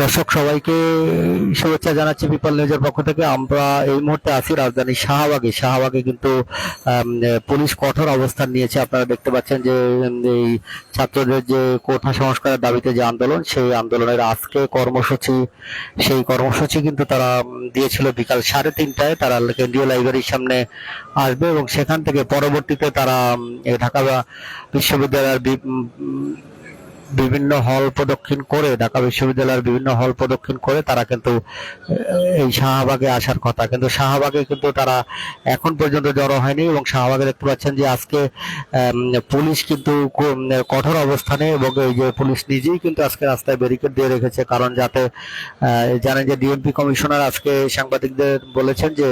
দর্শক, সবাইকে শুভেচ্ছা জানাচ্ছি পিপল নিউজের পক্ষ থেকে। আমরা এই মুহূর্তে আছি রাজধানী শাহবাগে। শাহবাগে কিন্তু পুলিশ কঠোর অবস্থান নিয়েছে। আপনারা দেখতে পাচ্ছেন যে এই ছাত্রদের যে কোঠা সংস্কারের দাবিতে যে আন্দোলন, সেই আন্দোলনের আজকে কর্মসূচি, সেই কর্মসূচি কিন্তু তারা দিয়েছিল বিকাল সাড়ে তিনটায়। তারা কেন্দ্রীয় লাইব্রেরির সামনে আসবে এবং সেখান থেকে পরবর্তীতে তারা ঢাকা বিশ্ববিদ্যালয়ের বিভিন্ন হল প্রদক্ষিণ করে, ঢাকা বিশ্ববিদ্যালয়ের বিভিন্ন হল প্রদক্ষিণ করে তারা কিন্তু এই শাহবাগে আসার কথা। কিন্তু শাহবাগে কিন্তু তারা এখন পর্যন্ত জড়ো হয়নি এবং শাহবাগে দেখতে পাচ্ছেন যে আজকে পুলিশ কিন্তু কঠোর অবস্থানে এবং এই যে পুলিশ নিজেই কিন্তু আজকে রাস্তায় ব্যারিকেড দিয়ে রেখেছে কারণ যাতে জানেন যে ডিএমপি কমিশনার আজকে সাংবাদিকদের বলেছেন যে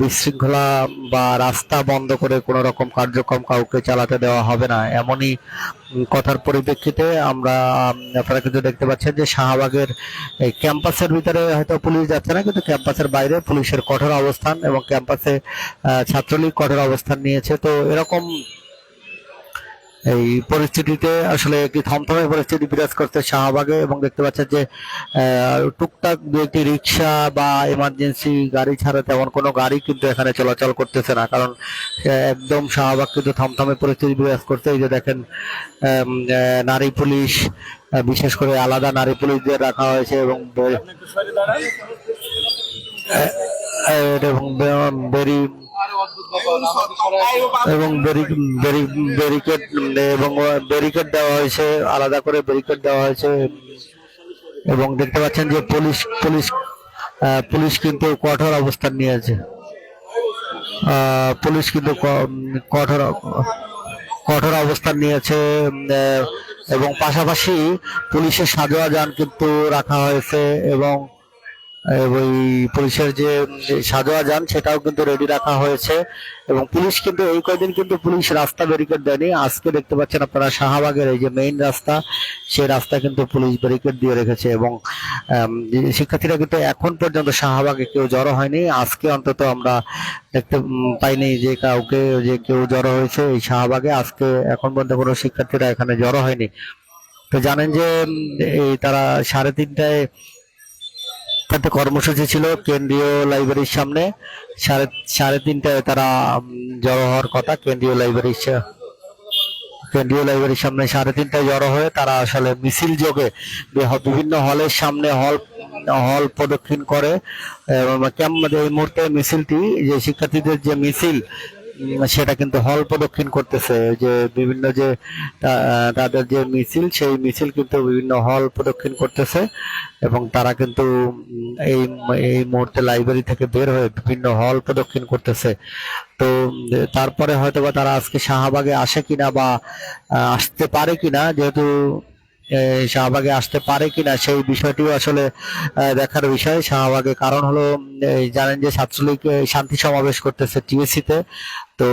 বিশৃঙ্খলা বা রাস্তা বন্ধ করে কোনো রকম কার্যক্রম কাউকে চালাতে দেওয়া হবে না। এমনই কথার পরিপ্রেক্ষিতে আমরা আপনারা কিন্তু দেখতে পাচ্ছেন যে শাহবাগের ক্যাম্পাসের ভিতরে হয়তো পুলিশ যাচ্ছে না, কিন্তু ক্যাম্পাসের বাইরে পুলিশের কঠোর অবস্থান এবং ক্যাম্পাসে ছাত্রলীগ কঠোর অবস্থান নিয়েছে। তো এরকম এই পরিস্থিতিতে আসলে একটি থমথমে পরিস্থিতি বিরাজ করছে শাহবাগে এবং দেখতে পাচ্ছেন যে টুকটাক দু একটি রিক্সা বা এমার্জেন্সি গাড়ি ছাড়া তেমন কোনো গাড়ি কিন্তু এখানে চলাচল করতেছে না। কারণ একদম শাহবাগ কিন্তু থমথমে পরিস্থিতি বিরাজ করছে। এই যে দেখেন নারী পুলিশ বিশেষ করে আলাদা নারী পুলিশদের রাখা হয়েছে এবং এবং বেরি এবং ব্যারিকেড এবং ব্যারিকেড দেওয়া হয়েছে আলাদা করে ব্যারিকেড দেওয়া হয়েছে। এবং দেখতে পাচ্ছেন যে পুলিশ পুলিশ পুলিশ কিন্তু কঠোর অবস্থান নিয়েছে। পুলিশ কিন্তু কঠোর কঠোর অবস্থান নিয়েছে এবং পাশাপাশি পুলিশের সাজোয়া যান কিন্তু রাখা হয়েছে এবং ওই পুলিশের যে সাজোয়া যান, সেটাও কিন্তু রেডি রাখা হয়েছে। এবং পুলিশ কিন্তু এই কয়দিন কিন্তু পুলিশ রাস্তা ব্যারিকেড দেয়নি। আজকে দেখতে পাচ্ছেন আপনারা শাহবাগের এই যে মেইন রাস্তা, সেই রাস্তা কিন্তু পুলিশ ব্যারিকেড দিয়ে রেখেছে এবং শিক্ষার্থীরা কিন্তু এখন পর্যন্ত শাহবাগে কেউ জড়ো হয়নি। আজকে অন্তত আমরা দেখতে পাইনি যে কাউকে যে কেউ জড়ো হয়েছে এই শাহবাগে। আজকে এখন পর্যন্ত কোনো শিক্ষার্থীরা এখানে জড়ো হয়নি। তো জানেন যে এই তারা সাড়ে তিনটায় তাতে কর্মসূচি ছিল কেন্দ্রীয় লাইব্রেরির সামনে। সাড়ে সাড়ে তিনটায় তারা জড়ো হওয়ার কথা, কেন্দ্রীয় লাইব্রেরির কেন্দ্রীয় লাইব্রেরির সামনে সাড়ে তিনটায় জড়ো হয়ে তারা আসলে মিছিল যোগে বিভিন্ন হলের সামনে হল হল প্রদক্ষিণ করে। এই মুহূর্তে মিছিলটি, যে শিক্ষার্থীদের যে মিছিল সেটা কিন্তু হল প্রদক্ষিণ করতেছে। যে বিভিন্ন যে তাদের যে মিছিল, সেই মিছিল কিন্তু বিভিন্ন হল প্রদক্ষিণ করতেছে এবং তারা কিন্তু এই এই মুহূর্তে লাইব্রেরি থেকে বের হয়ে বিভিন্ন হল প্রদক্ষিণ করতেছে। তো, তারপরে হয়তো বা তারা আজকে শাহবাগে আসে কিনা বা আসতে পারে কিনা, যেহেতু শাহবাগে আসতে পারে কিনা, সেই বিষয়টিও আসলে দেখার বিষয়। শাহবাগে কারণ হলো জানেন যে ছাত্রলীগ শান্তি সমাবেশ করতেছে টিএসসি তে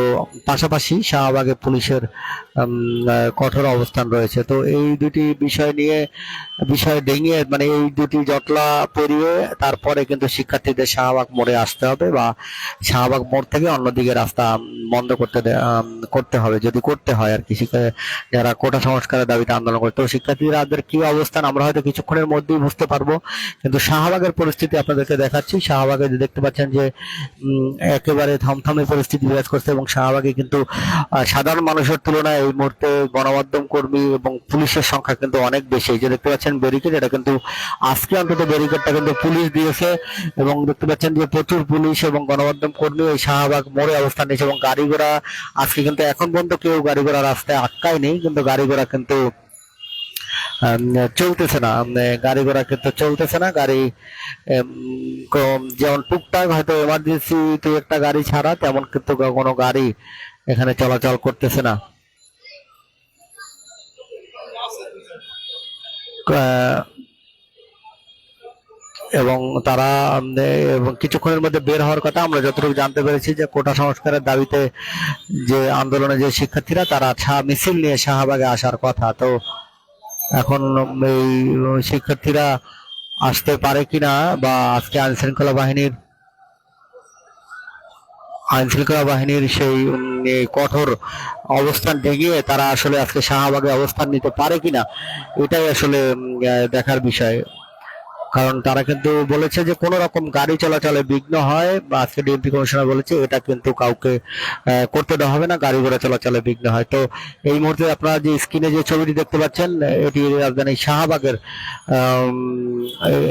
পাশাপাশি শাহবাগে পুলিশের কঠোর অবস্থান রয়েছে। তো এই দুটি বিষয় নিয়ে, বিষয় ডেঙিয়ে মানে এই দুটি জটলা পেরিয়ে তারপরে কিন্তু শিক্ষার্থীদের শাহবাগ মোড়ে আসতে হবে বা শাহবাগ মোড় থেকে অন্যদিকে রাস্তা বন্ধ করতে করতে হবে, যদি করতে হয় আর কি। যারা কোটা সংস্কারের দাবিতে আন্দোলন করে, তো শিক্ষার্থীদের কি অবস্থান আমরা হয়তো কিছুক্ষণের মধ্যেই বুঝতে পারব। কিন্তু শাহবাগের পরিস্থিতি আপনাদেরকে দেখাচ্ছি। শাহবাগে দেখতে পাচ্ছেন যে একেবারে থমথমে পরিস্থিতি বিরাজ করছে। এবং শাহবাগে কিন্তু সাধারণ মানুষের তুলনায় এই মুহূর্তে গণমাধ্যম কর্মী এবং পুলিশের সংখ্যা কিন্তু অনেক বেশি। যে দেখতে পাচ্ছেন ব্যারিকেড এটা কিন্তু আজকে অন্তত ব্যারিকেডটা কিন্তু পুলিশ দিয়েছে এবং দেখতে পাচ্ছেন যে প্রচুর পুলিশ এবং গণমাধ্যম কর্মী ওই শাহবাগ মোড়ে অবস্থান নিয়েছে এবং গাড়ি ঘোড়া আজকে কিন্তু এখন পর্যন্ত কেউ গাড়ি ঘোড়া রাস্তায় আটকায়নি, কিন্তু গাড়ি ঘোড়া কিন্তু চলতেছে না। গাড়ি ঘোড়া কিন্তু চলতেছে না। গাড়ি যেমন টুকটাক হয়তো এমার্জেন্সি দু একটা গাড়ি ছাড়া, তেমন কিন্তু কোনো গাড়ি এখানে চলাচল করতেছে না। এবং তারা কিছুক্ষণের মধ্যে বের হওয়ার কথা আমরা যতটুকু জানতে পেরেছি যে কোটা সংস্কারের দাবিতে যে আন্দোলনে যে শিক্ষার্থীরা, তারা মিছিল নিয়ে শাহবাগে আসার কথা। তো এখন এই শিক্ষার্থীরা আসতে পারে কিনা বা আজকে আইন শৃঙ্খলা বাহিনীর আইন শৃঙ্খলা বাহিনীর সেই কঠোর অবস্থান ঠেকিয়ে তারা আসলে আজকে শাহবাগে অবস্থান নিতে পারে কিনা, এটাই আসলে দেখার বিষয়। কারণ তারা কিন্তু বলেছে যে কোনো রকম গাড়ি চলাচলে বিঘ্ন হয় বা আজকে ডিএমপি কমিশনার বলেছে এটা কিন্তু কাউকে করতে দেওয়া হবে না গাড়ি ঘোড়া চলাচলে বিঘ্ন হয়। তো এই মুহূর্তে আপনারা যে স্ক্রিনে যে ছবিটি দেখতে পাচ্ছেন এটি রাজধানী শাহবাগের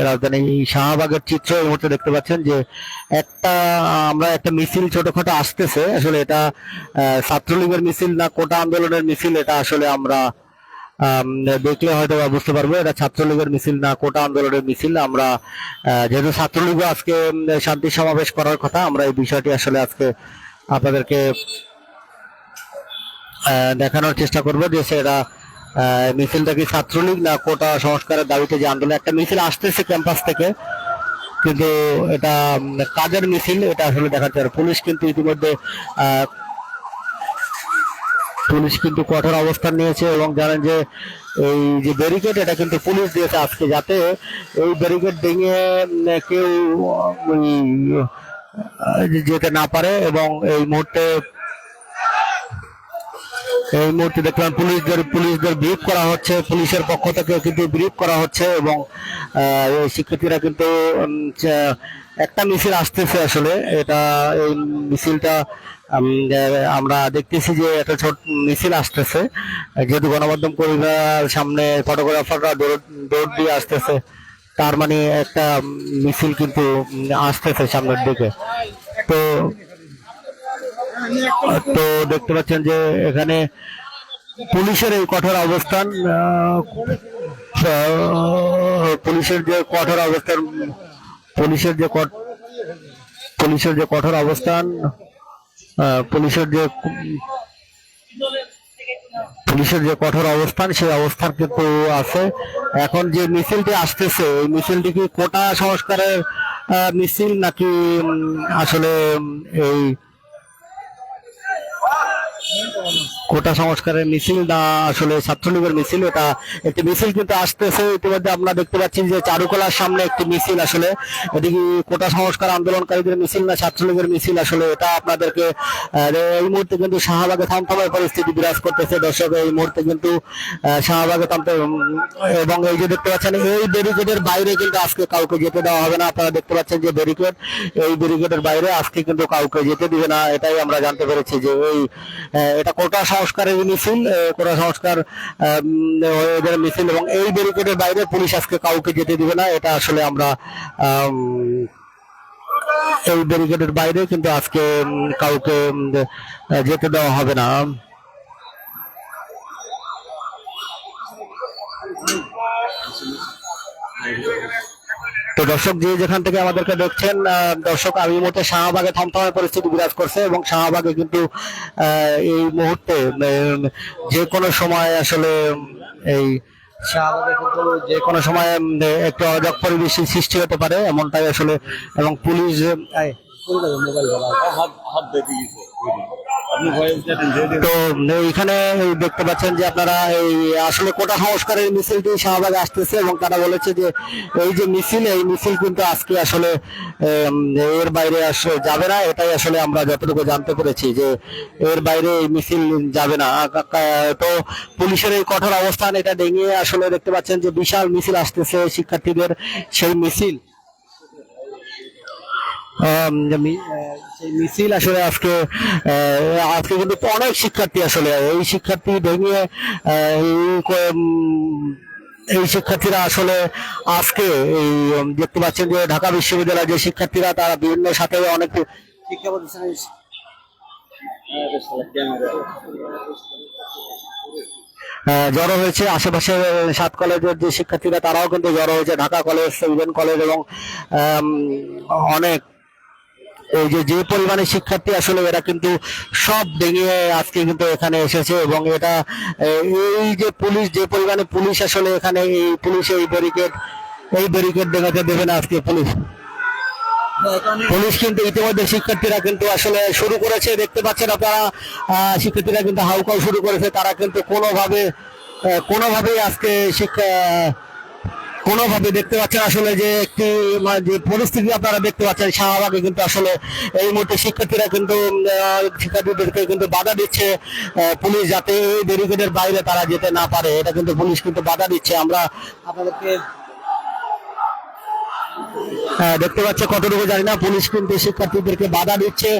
রাজধানী শাহবাগের চিত্র। এই মুহূর্তে দেখতে পাচ্ছেন যে একটা আমরা একটা মিছিল ছোটখাটো আসতেছে। আসলে এটা ছাত্রলীগের মিছিল না কোটা আন্দোলনের মিছিল এটা আসলে আমরা আম, দেখলে হয়তো বা বুঝতে পারব, এটা ছাত্রলীগের মিছিল না, কোটা আন্দোলনের মিছিল। আমরা যেহেতু ছাত্রলীগ আজকে শান্তি সমাবেশ করার কথা, আমরা এই বিষয়টি আসলে আজকে আপনাদেরকে দেখানোর চেষ্টা করব যে সেটা মিছিলটা কি ছাত্রলীগ না কোটা সংস্কারের দাবিতে যে আন্দোলন। একটা মিছিল আসতেছে ক্যাম্পাস থেকে, কিন্তু এটা কাজের মিছিল, এটা আসলে দেখাচ্ছে। আর পুলিশ কিন্তু ইতিমধ্যে পুলিশ কিন্তু কঠোর অবস্থান নিয়েছে এবং জানেন যে এই যে ব্যারিকেড এটা কিন্তু পুলিশ দিয়েছে আজকে যাতে এই ব্যারিকেড ভেঙে কেউ যেতে না পারে এবং এই মুহূর্তে এই মুহূর্তে দেখলাম পুলিশদের পুলিশদের ব্রিফ করা হচ্ছে, পুলিশের পক্ষ থেকে কিন্তু ব্রিফ করা হচ্ছে এবং শিক্ষার্থীরা কিন্তু একটা মিছিল আসতেছে আসলে, এটা এই মিছিলটা আমরা দেখতেছি যে একটা ছোট মিছিল আসতেছে। যেহেতু গণমাধ্যম কর্মীরা সামনে ফটোগ্রাফাররা দৌড় দিয়ে আসতেছে। তার মানে একটা মিছিল কিন্তু আসতেছে সামনের দিকে। তো তো দেখতে পাচ্ছেন যে এখানে পুলিশের এই কঠোর অবস্থান পুলিশের যে কঠোর অবস্থান, পুলিশের যে পুলিশের যে কঠোর অবস্থান পুলিশের যে পুলিশের যে কঠোর অবস্থান, সেই অবস্থান কিন্তু আছে। এখন যে মিছিলটি আসতেছে ওই মিছিলটি কি কোটা সংস্কারের মিছিল নাকি আসলে, এই কোটা সংস্কারের মিছিল না আসলে ছাত্রলীগের মিছিল, এটা একটি মিছিল কিন্তু আসতেছে। ইতিমধ্যে আমরা দেখতে পাচ্ছি যে চারুকলার সামনে একটি মিছিল আসলে। এদিকে কোটা সংস্কার আন্দোলনকারীদের মিছিল না, ছাত্রলীগের মিছিল আসলে এটা আপনাদেরকে এই মুহূর্তে কিন্তু শাহবাগে থমথমের পরিস্থিতি বিরাজ করতেছে। দর্শক, এই মুহূর্তে কিন্তু শাহবাগে থমথম এবং এই যে দেখতে পাচ্ছেন, এই ব্যারিকেডের বাইরে কিন্তু আজকে কাউকে যেতে দেওয়া হবে না। আপনারা দেখতে পাচ্ছেন যে ব্যারিকেড, এই ব্যারিকেডের বাইরে আজকে কিন্তু কাউকে যেতে দিবে না। এটাই আমরা জানতে পেরেছি যে এই এটা কোটা সংস্কারের মিছিল আহ, কোটা সংস্কার এদের মিছিল এবং এই ব্যারিকেডের বাইরে পুলিশ আজকে কাউকে যেতে দিবে না এটা আসলে আমরা এই ব্যারিকেডের বাইরে কিন্তু আজকে কাউকে যেতে দেওয়া হবে না। তো দর্শক যে যেখান থেকে আমাদেরকে দেখছেন দর্শক আমি মতে শাহবাগে থমথমের পরিস্থিতি বিরাজ করছে এবং শাহবাগে কিন্তু এই মুহূর্তে যে কোনো সময় আসলে এই শাহবাগে কিন্তু যে কোনো সময় একটু অরাজক পরিবেশের সৃষ্টি হতে পারে এমনটাই আসলে এবং পুলিশ হাত তো এইখানে এই দেখতে পাচ্ছেন যে আপনারা এই আসলে কোটা সংস্কারের মিছিলটি শাহবাগে আসতেছে এবং তারা বলেছে যে এই যে মিছিল, এই মিছিল কিন্তু আজকে আসলে এর বাইরে আসলে যাবে না। এটাই আসলে আমরা যতটুকু জানতে পেরেছি যে এর বাইরে এই মিছিল যাবে না। তো পুলিশের এই কঠোর অবস্থান, এটা ডেঙিয়ে আসলে দেখতে পাচ্ছেন যে বিশাল মিছিল আসতেছে শিক্ষার্থীদের সেই মিছিল। মিছিল আসলে আজকে আজকে কিন্তু অনেক শিক্ষার্থী আসলে, এই শিক্ষার্থী ভেঙে এই শিক্ষার্থীরা আসলে আজকে এই দেখতে পাচ্ছেন যে ঢাকা বিশ্ববিদ্যালয়ের যে শিক্ষার্থীরা, তারা বিভিন্ন সাথে অনেক শিক্ষা প্রতিষ্ঠানের জড়ো হয়েছে। আশেপাশে সাত কলেজের যে শিক্ষার্থীরা, তারাও কিন্তু জড়ো হয়েছে। ঢাকা কলেজ, ইভেন কলেজ এবং অনেক এই যে যে পরিমাণে শিক্ষার্থী আসলে এরা কিন্তু সব ভেঙে আজকে কিন্তু এখানে এসেছে এবং এটা এই যে পুলিশ, যে পরিমাণে পুলিশ আসলে এখানে এই পুলিশ এই ব্যারিকেড এই ব্যারিকেড দেখাতে দেবে না আজকে পুলিশ। পুলিশ কিন্তু ইতিমধ্যে শিক্ষার্থীরা কিন্তু আসলে শুরু করেছে, দেখতে পাচ্ছেন আপনারা শিক্ষার্থীরা কিন্তু হাউকাউ শুরু করেছে, তারা কিন্তু কোনোভাবে কোনোভাবেই আজকে শিক্ষা কোনোভাবে দেখতে পাচ্ছেন আসলে যে একটি মানে যে পরিস্থিতি আপনারা দেখতে পাচ্ছেন শাহবাগে কিন্তু আসলে এই মুহূর্তে শিক্ষার্থীরা কিন্তু শিক্ষার্থীদেরকে কিন্তু বাধা দিচ্ছে পুলিশ যাতে এই ব্যারিকেডের বাইরে তারা যেতে না পারে, এটা কিন্তু পুলিশ কিন্তু বাধা দিচ্ছে। আমরা আপনাদেরকে দেখতে পাচ্ছে কতটুকু জানি না, পুলিশ কিন্তু শিক্ষার্থীদেরকে বাধা দিচ্ছে,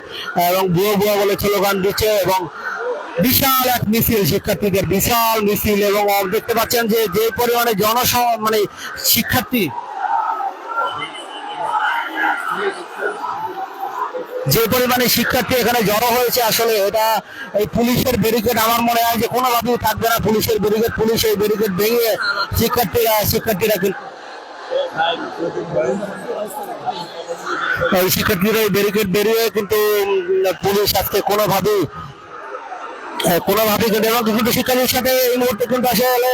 এবং বুয়ো বুয়ো বলে স্লোগান দিচ্ছে, এবং বিশাল এক মিছিল, শিক্ষার্থীদের বিশাল মিছিল এবং দেখতে পাচ্ছেন যে যে পরিমাণে জনস মানে শিক্ষার্থী যে পরিমাণে শিক্ষার্থী এখানে জড়ো হয়েছে, আসলে এটা এই পুলিশের ব্যারিকেড আমার মনে হয় যে কোনোভাবেই থাকবে না। পুলিশের ব্যারিকেড পুলিশ এই ব্যারিকেড ভেঙে শিক্ষার্থীরা শিক্ষার্থীরা কিন্তু শিক্ষার্থীরা এই ব্যারিকেড বেরিয়ে কিন্তু পুলিশ আজকে কোনোভাবেই আহ, কোনোভাবেই কিন্তু এবং কিন্তু শিক্ষার্থীর সাথে এই মুহূর্তে কিন্তু আসলে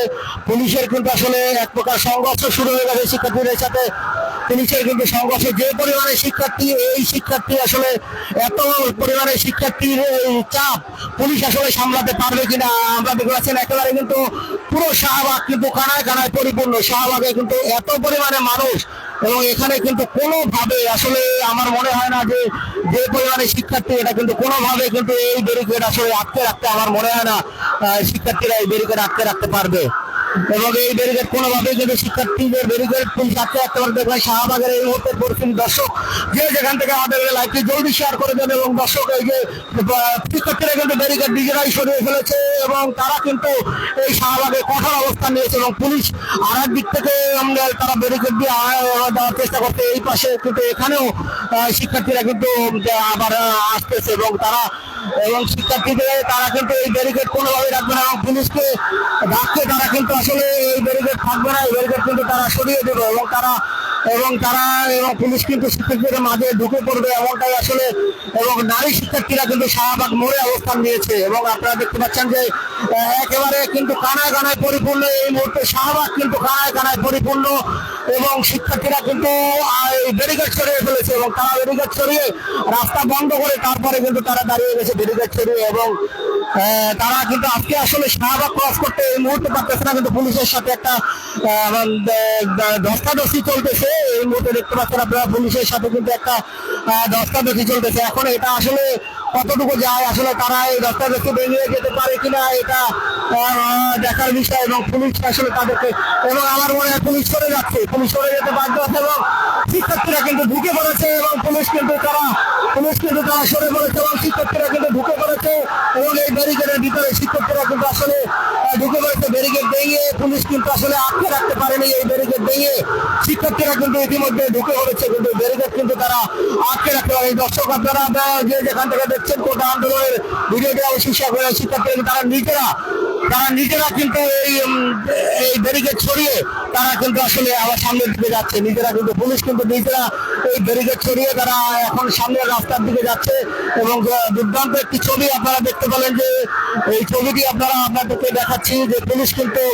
পুলিশের কিন্তু আসলে এক প্রকার সংঘর্ষ শুরু হয়ে গেছে শিক্ষার্থীদের সাথে। পুলিশের কিন্তু সংঘর্ষ যে পরিমাণে শিক্ষার্থী এই শিক্ষার্থী আসলে এত পরিমাণে শিক্ষার্থীর চাপ পুলিশ আসলে সামলাতে পারবে কিনা আমরা দেখতে পাচ্ছেন একেবারে কিন্তু পুরো শাহবাগ কিন্তু কানায় কানায় পরিপূর্ণ। শাহবাগে কিন্তু এত পরিমাণে মানুষ এবং এখানে কিন্তু কোনোভাবে আসলে আমার মনে হয় না যে যে পরিমাণে শিক্ষার্থী এটা কিন্তু কোনোভাবে কিন্তু এই ব্যারিকেড আসলে আটকে রাখতে আমার মনে হয় না শিক্ষার্থীরা এই ব্যারিকেড আটকে রাখতে পারবে। এবং এই ব্যারিকেড কোনোভাবে যদি শিক্ষার্থীদের ব্যারিকেড পুলিশ আটকে রাখতে পারবে দেখবেন শাহবাগের এই মুহূর্তে পরিস্থিতি দর্শক, যে যেখান থেকে আমাদের লাইভটি জলদি শেয়ার করে দেন এবং দর্শক এই যে শিক্ষার্থীরা কিন্তু ব্যারিকেড নিজেরাই সরিয়ে ফেলেছে এবং তারা কিন্তু এই শাহবাগে কঠোর অবস্থান নিয়েছে এবং পুলিশ আর এক দিক থেকে আমরা তারা ব্যারিকেড দিয়ে দেওয়ার চেষ্টা করছে। এই পাশে কিন্তু এখানেও শিক্ষার্থীরা কিন্তু আবার আসতেছে এবং তারা, এবং শিক্ষার্থীদের, তারা কিন্তু এই ব্যারিকেড কোনোভাবে রাখবে না এবং পুলিশকে ডাকছে তারা কিন্তু আসলে এই ব্যারিকেড থাকবে না, এই ব্যারিকেড কিন্তু তারা সরিয়ে দেবে এবং তারা এবং তারা এবং পুলিশ কিন্তু শিক্ষার্থীদের মাঝে ঢুকে পড়বে এমনটাই আসলে এবং নারী শিক্ষার্থীরা কিন্তু শাহবাগ মোড়ে অবস্থান নিয়েছে এবং আপনারা দেখতে পাচ্ছেন যে একেবারে কিন্তু কানায় কানায় পরিপূর্ণ এই মুহূর্তে শাহবাগ কিন্তু কানায় কানায় পরিপূর্ণ এবং শিক্ষার্থীরা কিন্তু এই ব্যারিকেড ছড়িয়ে ফেলেছে এবং তারা ব্যারিকেড ছড়িয়ে রাস্তা বন্ধ করে তারপরে কিন্তু তারা দাঁড়িয়ে গেছে ব্যারিকেড ছড়িয়ে এবং তারা কিন্তু আজকে আসলে শাহবাগ ক্রস করতে এই মুহূর্তে পারতেছে না, কিন্তু পুলিশের সাথে একটা দ- ধস্তাধস্তি চলতেছে। এই মুহূর্তে দেখতে পাচ্ছেন আপনারা, পুলিশের সাথে কিন্তু একটা ধস্তাধস্তি চলতেছে। এখন এটা আসলে কতটুকু যায়, আসলে তারা এই ধস্তাধস্তি বেরিয়ে যেতে পারে কিনা, এটা দেখার বিষয় এবং পুলিশ আসলে তাদেরকে, এবং আমার মনে হয় পুলিশ সরে যাচ্ছে, পুলিশ সরে যেতে বাধ্য আছে এবং শিক্ষার্থীরা কিন্তু ঢুকে পড়েছে এবং পুলিশ কিন্তু তারা, পুলিশ কিন্তু তারা সরে পড়েছে এবং শিক্ষার্থীরা কিন্তু ঢুকে পড়েছে এবং এই ব্যারিকেডের ভিতরে শিক্ষার্থীরা কিন্তু আসলে ঢুকে পড়েছে ব্যারিকেড ভেঙে, পুলিশ কিন্তু আসলে আটকে রাখতে পারেনি এই ব্যারিকেড ভেঙে, শিক্ষার্থীরা কিন্তু ইতিমধ্যে ঢুকে পড়েছে, কিন্তু ব্যারিকেড কিন্তু তারা আটকে রাখতে পারে দর্শক, আপনারা যে যেখান থেকে দেখছেন কোটা আন্দোলনের ভিডিওটি আমি শেয়ার করে শিক্ষার্থী তারা নিজেরা তারা নিজেরা কিন্তু এই এই ব্যারিকেড ছড়িয়ে তারা কিন্তু আসলে আবার সামনের দিকে যাচ্ছে। নিজেরা কিন্তু পুলিশ কিন্তু নিজেরা এই ব্যারিকেড ছড়িয়ে তারা এখন সামনের রাস্তার দিকে যাচ্ছে এবং দুর্দান্ত একটি ছবি আপনারা দেখতে পেলেন যে, এই ছবিটি আপনারা আপনাদেরকে দেখাচ্ছি যে পুলিশ কিন্তু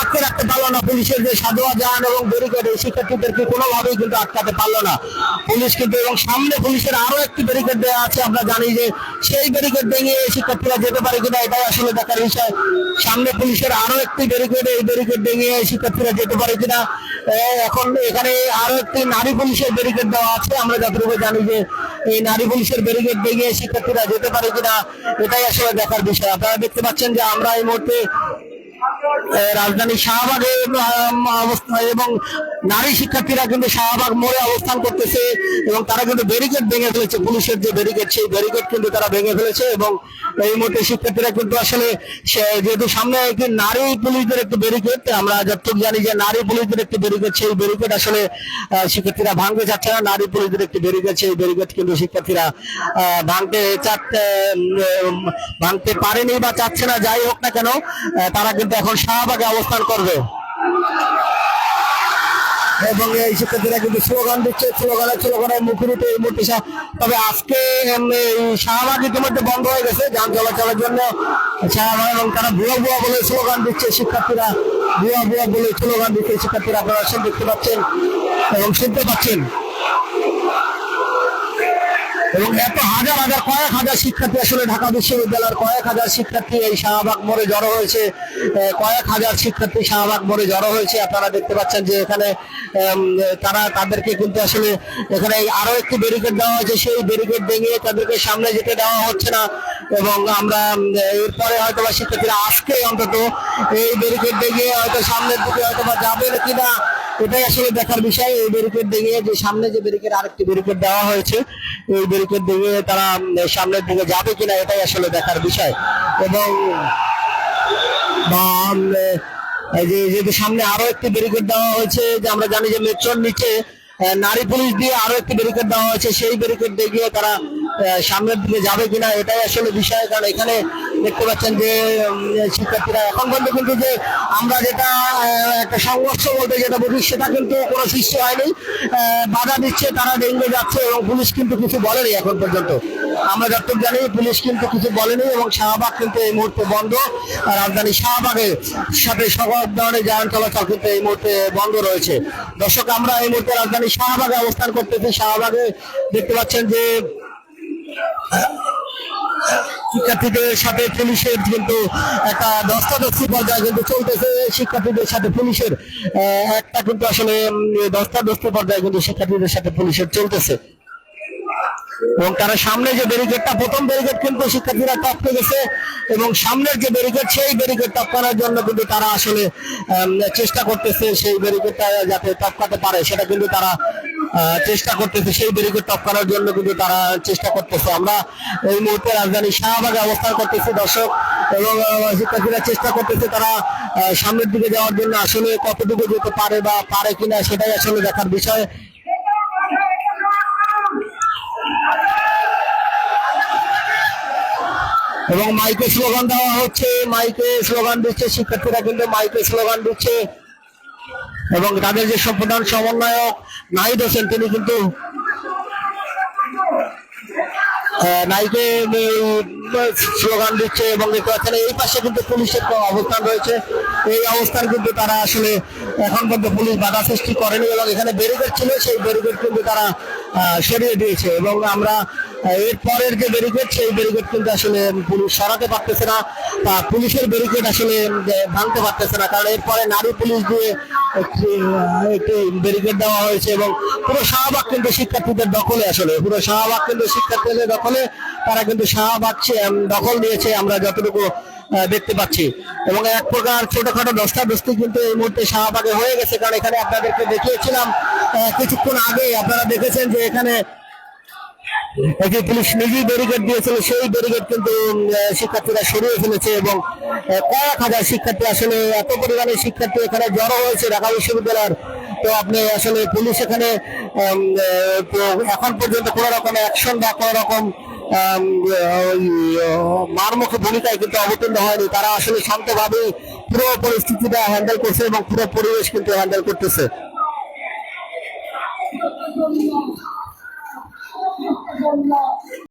আটকে রাখতে পারল না পুলিশের যে সাজোয়া যান এবং ব্যারিকেড এই শিক্ষার্থীদেরকে কোনোভাবেই কিন্তু আটকাতে পারল না। পুলিশ কিন্তু এবং সামনে পুলিশের আরও একটি ব্যারিকেড দেওয়া আছে, আমরা জানি যে সেই ব্যারিকেড ভেঙে শিক্ষার্থীরা যেতে পারে কিনা, এটাই আসলে দেখার বিষয়। সামনে পুলিশের আরও একটি ব্যারিকেড এই ব্যারিকেড ভেঙে শিক্ষার্থীরা যেতে পারে কিনা এখন এখানে আরও একটি নারী পুলিশের ব্যারিকেড দেওয়া আছে। আমরা যতটুকু জানি যে এই নারী পুলিশের ব্যারিকেড ভেঙে শিক্ষার্থীরা যেতে পারে কিনা, এটাই আসলে দেখার বিষয়। আপনারা দেখতে পাচ্ছেন যে আমরা এই মুহূর্তে রাজধানী শাহবাগে অবস্থা এবং নারী শিক্ষার্থীরা কিন্তু শাহবাগ মোড়ে অবস্থান করতেছে এবং তারা কিন্তু ব্যারিকেড ভেঙে ফেলেছে। পুলিশের যে ব্যারিকেড, সেই ব্যারিকেড কিন্তু তারা ভেঙে ফেলেছে এবং এই মুহূর্তে শিক্ষার্থীরা কিন্তু আসলে যেহেতু সামনে একটি নারী পুলিশদের একটি ব্যারিকেড, আমরা যতটুকু জানি যে নারী পুলিশদের একটি ব্যারিকেড, সেই ব্যারিকেড আসলে শিক্ষার্থীরা ভাঙতে চাচ্ছে না। নারী পুলিশদের একটি ব্যারিকেড, সেই ব্যারিকেড কিন্তু শিক্ষার্থীরা ভাঙতে চাচ্ছে ভাঙতে পারেনি বা চাচ্ছে না। যাই হোক না কেন তারা কিন্তু এখন শাহবাগে অবস্থান করবে। এবং এই শিক্ষার্থীরা কিন্তু স্লোগান দিচ্ছে স্লোগানের স্লোগানের মুখরূপে এই মুহূর্তে তবে আজকে শাহবাগ ইতিমধ্যে বন্ধ হয়ে গেছে, যান চলাচলের জন্য শাহবাগ এবং তারা ভুয়া ভুয়া বলে স্লোগান দিচ্ছে শিক্ষার্থীরা, ভুয়া ভুয়া বলে স্লোগান দিচ্ছে শিক্ষার্থীরা, আপনারা দেখতে পাচ্ছেন এবং শুনতে পাচ্ছেন। এবং এত হাজার হাজার, কয়েক হাজার শিক্ষার্থী আসলে ঢাকা বিশ্ববিদ্যালয়ের কয়েক হাজার শিক্ষার্থী এই শাহবাগ মোড়ে জড়ো হয়েছে। কয়েক হাজার শিক্ষার্থী শাহবাগ মোড়ে জড়ো হয়েছে। আপনারা দেখতে পাচ্ছেন যে এখানে তারা তাদেরকে কিন্তু আসলে এখানে আরও একটি ব্যারিকেড দেওয়া হয়েছে। সেই ব্যারিকেড ভেঙে তাদেরকে সামনে যেতে দেওয়া হচ্ছে না। এবং আমরা এরপরে হয়তো বা শিক্ষার্থীরা আজকে অন্তত এই ব্যারিকেড ভেঙে হয়তো সামনের দিকে হয়তো বা যাবে কিনা এটাই আসলে দেখার বিষয়। এই ব্যারিকেড ভেঙে যে সামনে যে ব্যারিকেড আরেকটি ব্যারিকেড দেওয়া হয়েছে, এই ব্যারিকেড ভেঙে তারা সামনের দিকে যাবে কিনা, এটাই আসলে দেখার বিষয়। এবং, বা যে যেহেতু সামনে আরও একটি ব্যারিকেড দেওয়া হয়েছে, যে আমরা জানি যে মেট্রোর নিচে নারী পুলিশ দিয়ে আরও একটি ব্যারিকেড দেওয়া হয়েছে, সেই ব্যারিকেড দিয়ে তারা সামনের দিকে যাবে কিনা, এটাই আসলে বিষয়। কারণ এখানে দেখতে পাচ্ছেন যে শিক্ষার্থীরা এখন পর্যন্ত কিন্তু যে আমরা যেটা একটা সংঘর্ষ বলতে যেটা বুঝি সেটা কিন্তু কোনো সৃষ্টি হয়নি। বাধা দিচ্ছে, তারা ডেঙ্গে যাচ্ছে এবং পুলিশ কিন্তু কিছু বলেনি এখন পর্যন্ত। আমরা যতটুকু জানি, পুলিশ কিন্তু কিছু বলেনি এবং শাহবাগ কিন্তু এই মুহূর্তে বন্ধ। রাজধানী শাহবাগের সাথে সকল ধরনের যান চলাচল কিন্তু এই মুহূর্তে বন্ধ রয়েছে। দর্শক, আমরা এই মুহূর্তে রাজধানী শাহবাগে অবস্থান করতেছি। শাহবাগে দেখতে পাচ্ছেন যে শিক্ষার্থীদের সাথে পুলিশের কিন্তু একটা দস্তাদস্তি পর্যায়ে কিন্তু চলতেছে। শিক্ষার্থীদের সাথে পুলিশের একটা কিন্তু আসলে দস্তাদস্তি পর্যায়ে কিন্তু শিক্ষার্থীদের সাথে পুলিশের চলতেছে। এবং তারা সামনে যে ব্যারিকেডটা প্রথম ব্যারিকেড কিন্তু শিক্ষার্থীরা টপকে গেছে এবং সামনের যে ব্যারিকেড সেই ব্যারিকেড টপকানোর জন্য কিন্তু তারা আসলে চেষ্টা করতেছে সেই ব্যারিকেডটা যাতে টপকাতে পারে, সেটা কিন্তু তারা চেষ্টা করতেছে সেই ব্যারিকেড টপকানোর জন্য কিন্তু তারা চেষ্টা করতেছে। আমরা এই মুহূর্তে রাজধানী শাহবাগে অবস্থান করতেছি, দর্শক, এবং শিক্ষার্থীরা চেষ্টা করতেছে তারা সামনের দিকে যাওয়ার জন্য আসলে কতটুকু যেতে পারে বা পারে কিনা সেটাই আসলে দেখার বিষয়। এবং মাইকে স্লোগান দেওয়া হচ্ছে মাইকে স্লোগান দিচ্ছে, শিক্ষার্থীরা কিন্তু মাইকে স্লোগান দিচ্ছে। এবং তাদের যে প্রধান সমন্বয়ক নাহিদ হোসেন, তিনি কিন্তু নাইকে স্লোগান দিচ্ছে এবং দেখতে পাচ্ছেন এই পাশে কিন্তু পুলিশের অবস্থান রয়েছে। এই অবস্থান কিন্তু তারা আসলে এখন পর্যন্ত পুলিশ বাধা সৃষ্টি করেনি এবং এখানে ব্যারিকেড ছিল, সেই ব্যারিকেড কিন্তু তারা সরিয়ে দিয়েছে। এবং আমরা আহ, এর পরের যে ব্যারিকেড সেই ব্যারিকেড কিন্তু আসলে পুলিশ সরাতে পারতেছে না বা পুলিশের ব্যারিকেড আসলে ভাঙতে পারতেছে না। কারণ এরপরে নারী পুলিশ দিয়ে একটি ব্যারিকেড দেওয়া হয়েছে এবং পুরো শাহবাগ কিন্তু শিক্ষার্থীদের দখলে আসলে। পুরো শাহবাগ কিন্তু শিক্ষার্থীদের দখলে তারা কিন্তু শাহবাগ দখল নিয়েছে আমরা যতটুকু দেখতে পাচ্ছি। এবং এক প্রকার ছোটখাটো দশটা দস্তি কিন্তু এই মুহূর্তে শাহবাগে হয়ে গেছে। কারণ এখানে আপনাদেরকে দেখিয়েছিলাম কিছুক্ষণ আগে আপনারা দেখেছেন যে এখানে একটি পুলিশ নিজেই ব্যারিকেড দিয়েছিল, সেই ব্যারিকেড কিন্তু শিক্ষার্থীরা সরিয়ে ফেলেছে এবং কয়েক হাজার শিক্ষার্থী আসলে এত পরিমাণে শিক্ষার্থী এখানে জড়ো হয়েছে ঢাকা বিশ্ববিদ্যালয়ের। তো আপনি আসলে পুলিশ এখানে এখন পর্যন্ত কোনো রকম অ্যাকশন বা কোনো রকম মারমুখী ভূমিকায় কিন্তু অবতীর্ণ হয়নি। তারা আসলে শান্তভাবে পুরো পরিস্থিতিটা হ্যান্ডেল করছে এবং পুরো পরিবেশ কিন্তু হ্যান্ডেল করতেছে। 真的